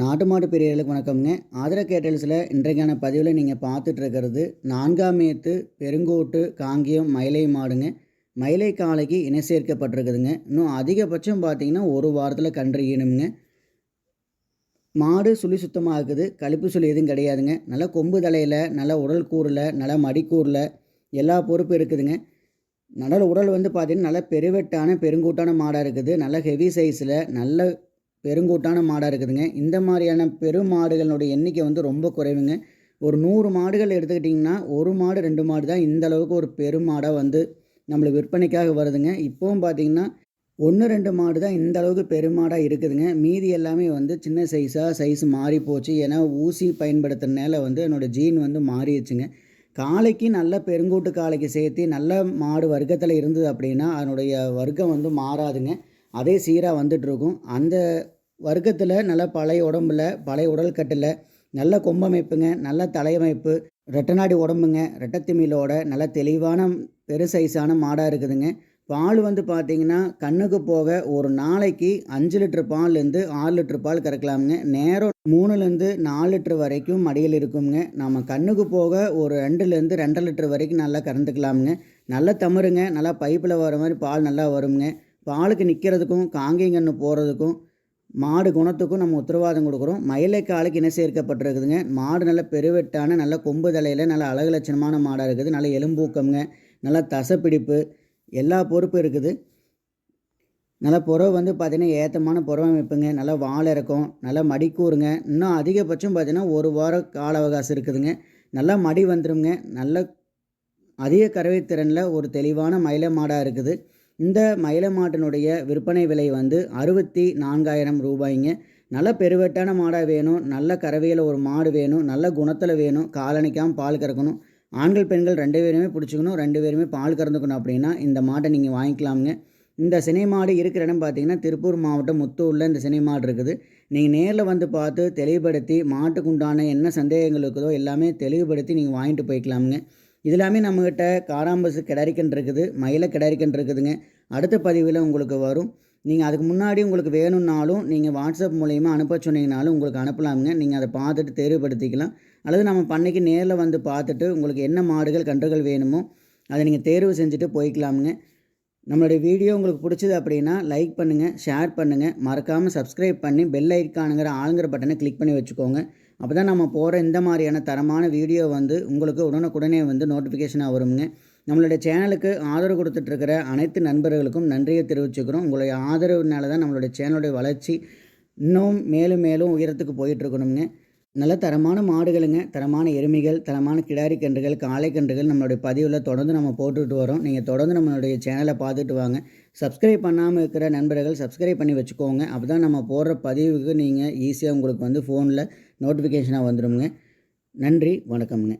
நாட்டு மாடு பெரியர்களுக்கு வணக்கம்ங்க. ஆதர கேட்டல்ஸில் இன்றைக்கான பதிவில் நீங்கள் பார்த்துட்டு இருக்கிறது நான்காம் ஏத்து பெருங்கோட்டு காங்கியம் மயிலை மாடுங்க. மயிலை காளைக்கு இணை சேர்க்கப்பட்டிருக்குதுங்க. இன்னும் அதிகபட்சம் பார்த்தீங்கன்னா ஒரு வாரத்தில் கன்று ஈனுங்க மாடு சுழி சுத்தமாக இருக்குது. கழிப்பு சுழி எதுவும் கிடையாதுங்க. நல்ல கொம்பு தலையில் நல்ல உடல் கூறில் நல்ல மடிக்கூறில் எல்லா பொறுப்பும் இருக்குதுங்க. நல்ல உடல் வந்து பார்த்திங்கன்னா நல்ல பெருவெட்டான பெருங்கூட்டான மாடாக இருக்குது. நல்ல ஹெவி சைஸில் நல்ல பெருங்கூட்டான மாடாக இருக்குதுங்க. இந்த மாதிரியான பெருமாடுகளுடைய எண்ணிக்கை வந்து ரொம்ப குறைவுங்க. ஒரு நூறு மாடுகள் எடுத்துக்கிட்டிங்கன்னா ஒரு மாடு ரெண்டு மாடு தான் இந்த அளவுக்கு ஒரு பெருமாடாக வந்து நம்மளுக்கு விற்பனைக்காக வருதுங்க. இப்போவும் பார்த்திங்கன்னா ஒன்று ரெண்டு மாடு தான் இந்த அளவுக்கு பெருமாடாக இருக்குதுங்க. மீதி எல்லாமே வந்து சின்ன சைஸாக சைஸ் மாறி போச்சு. ஏன்னா ஊசி பயன்படுத்துறதுனால வந்து என்னோடய ஜீன் வந்து மாறிடுச்சுங்க. காளைக்கு நல்ல பெருங்கூட்டு காளைக்கு சேர்த்து நல்ல மாடு வர்க்கத்தில் இருந்தது அப்படின்னா அதனுடைய வர்க்கம் வந்து மாறாதுங்க. அதே சீராக வந்துட்டுருக்கும். அந்த வர்க்கத்தில் நல்ல பழைய உடம்புல பழைய உடல் கட்டில் நல்ல கொம்பமைப்புங்க நல்ல தலையமைப்பு ரெட்டநாடி உடம்புங்க ரெட்டத்திமிலோட நல்ல தெளிவான பெரு சைஸான மாடாக இருக்குதுங்க. பால் வந்து பார்த்திங்கன்னா கண்ணுக்கு போக ஒரு நாளைக்கு அஞ்சு லிட்டர் பால்லேருந்து ஆறு லிட்டர் பால் கறக்கலாமுங்க. நேரம் மூணுலேருந்து நாலு லிட்டர் வரைக்கும் மடியில் இருக்குங்க. நம்ம கண்ணுக்கு போக ஒரு ரெண்டுலேருந்து ரெண்டரை லிட்டர் வரைக்கும் நல்லா கறந்துக்கலாமுங்க. நல்ல தமிருங்க நல்லா பைப்பில் வர மாதிரி பால் நல்லா வருங்க. பாலுக்கு நிற்கிறதுக்கும் காங்கேயங்கன்னு போகிறதுக்கும் மாடு குணத்துக்கும் நம்ம உத்தரவாதம் கொடுக்குறோம். மயிலை காலுக்கு இணை சேர்க்கப்பட்டிருக்குதுங்க. மாடு நல்ல பெருவெட்டான நல்ல கொம்பு தலையில் நல்ல அழகு லட்சணமான மாடாக இருக்குது. நல்ல எலும்பூக்கம்ங்க நல்ல தசப்பிடிப்பு எல்லா பொறுப்பும் இருக்குது. நல்ல புறவு வந்து பார்த்திங்கன்னா ஏற்றமான புறவமைப்புங்க. நல்லா வால் இறக்கும் நல்லா மடிக்கூறுங்க. இன்னும் அதிகபட்சம் பார்த்திங்கன்னா ஒரு வாரம் கால அவகாசம் இருக்குதுங்க. நல்லா மடி வந்துடுங்க நல்ல அதிக கறவை திறனில் ஒரு தெளிவான மயில மாடாக இருக்குது. இந்த மயில மாட்டினுடைய விற்பனை விலை வந்து அறுபத்தி நான்காயிரம் ரூபாய்ங்க. நல்ல பெருவெட்டான மாடாக வேணும் நல்ல கறவையில் ஒரு மாடு வேணும் நல்ல குணத்தில் வேணும் காலணிக்காமல் பால் கறக்கணும். ஆண்கள் பெண்கள் ரெண்டு பேருமே பிடிச்சிக்கணும் ரெண்டு பேருமே பால் கறந்துக்கணும் அப்படின்னா இந்த மாட்டை நீங்கள் வாங்கிக்கலாமுங்க. இந்த சினை மாடு இருக்கிற இடம் பார்த்தீங்கன்னா திருப்பூர் மாவட்டம் முத்தூரில் இந்த சினை மாடு இருக்குது. நீங்கள் நேரில் வந்து பார்த்து தெளிவுபடுத்தி மாட்டுக்கு உண்டான என்ன சந்தேகங்கள் இருக்குதோ எல்லாமே தெளிவுபடுத்தி நீங்கள் வாங்கிட்டு போய்க்கலாமுங்க. இது எல்லாமே நம்மக்கிட்ட காராம்பசு கிடரிக்கன் இருக்குது மயில கிடரிக்கன் இருக்குதுங்க. அடுத்த பதிவில் உங்களுக்கு வரும். நீங்கள் அதுக்கு முன்னாடி உங்களுக்கு வேணும்னாலும் நீங்கள் வாட்ஸ்அப் மூலயமா அனுப்ப சொன்னீங்கனாலும் உங்களுக்கு அனுப்பலாமுங்க. நீங்கள் அதை பார்த்துட்டு தேர்வுபடுத்திக்கலாம். அல்லது நம்ம பண்ணைக்கு நேரில் வந்து பார்த்துட்டு உங்களுக்கு என்ன மாடுகள் கன்றுகள் வேணுமோ அதை நீங்கள் தேர்வு செஞ்சுட்டு போய்க்கலாமுங்க. நம்மளுடைய வீடியோ உங்களுக்கு பிடிச்சது அப்படின்னா லைக் பண்ணுங்கள் ஷேர் பண்ணுங்கள் மறக்காமல் சப்ஸ்கிரைப் பண்ணி பெல் ஐக்கானுங்கிற ஆளுங்கிற பட்டனை கிளிக் பண்ணி வச்சுக்கோங்க. அப்போ தான் நம்ம போகிற இந்த மாதிரியான தரமான வீடியோ வந்து உங்களுக்கு உடனுக்குடனே வந்து நோட்டிஃபிகேஷனாக வருங்க. நம்மளுடைய சேனலுக்கு ஆதரவு கொடுத்துட்ருக்கிற அனைத்து நண்பர்களுக்கும் நன்றியை தெரிவிச்சுக்கிறோம். உங்களுடைய ஆதரவுனால தான் நம்மளுடைய சேனலுடைய வளர்ச்சி இன்னும் மேலும் மேலும் உயரத்துக்கு போயிட்டுருக்கணுங்க நல்ல தரமான மாடுகளுங்க தரமான எருமைகள் தரமான கிடாரி கன்றுகள் காளை கன்றுகள் நம்மளுடைய பதிவில் தொடர்ந்து நம்ம போட்டுட்டு வரோம். நீங்கள் தொடர்ந்து நம்மளுடைய சேனலை பார்த்துட்டு வாங்க. சப்ஸ்கிரைப் பண்ணாமல் இருக்கிற நண்பர்கள் சப்ஸ்கிரைப் பண்ணி வச்சுக்கோங்க. அப்போ தான் நம்ம போடுற பதிவுக்கு நீங்கள் ஈஸியாக உங்களுக்கு வந்து ஃபோனில் நோட்டிஃபிகேஷனாக வந்துடுங்க நன்றி வணக்கம்ங்க.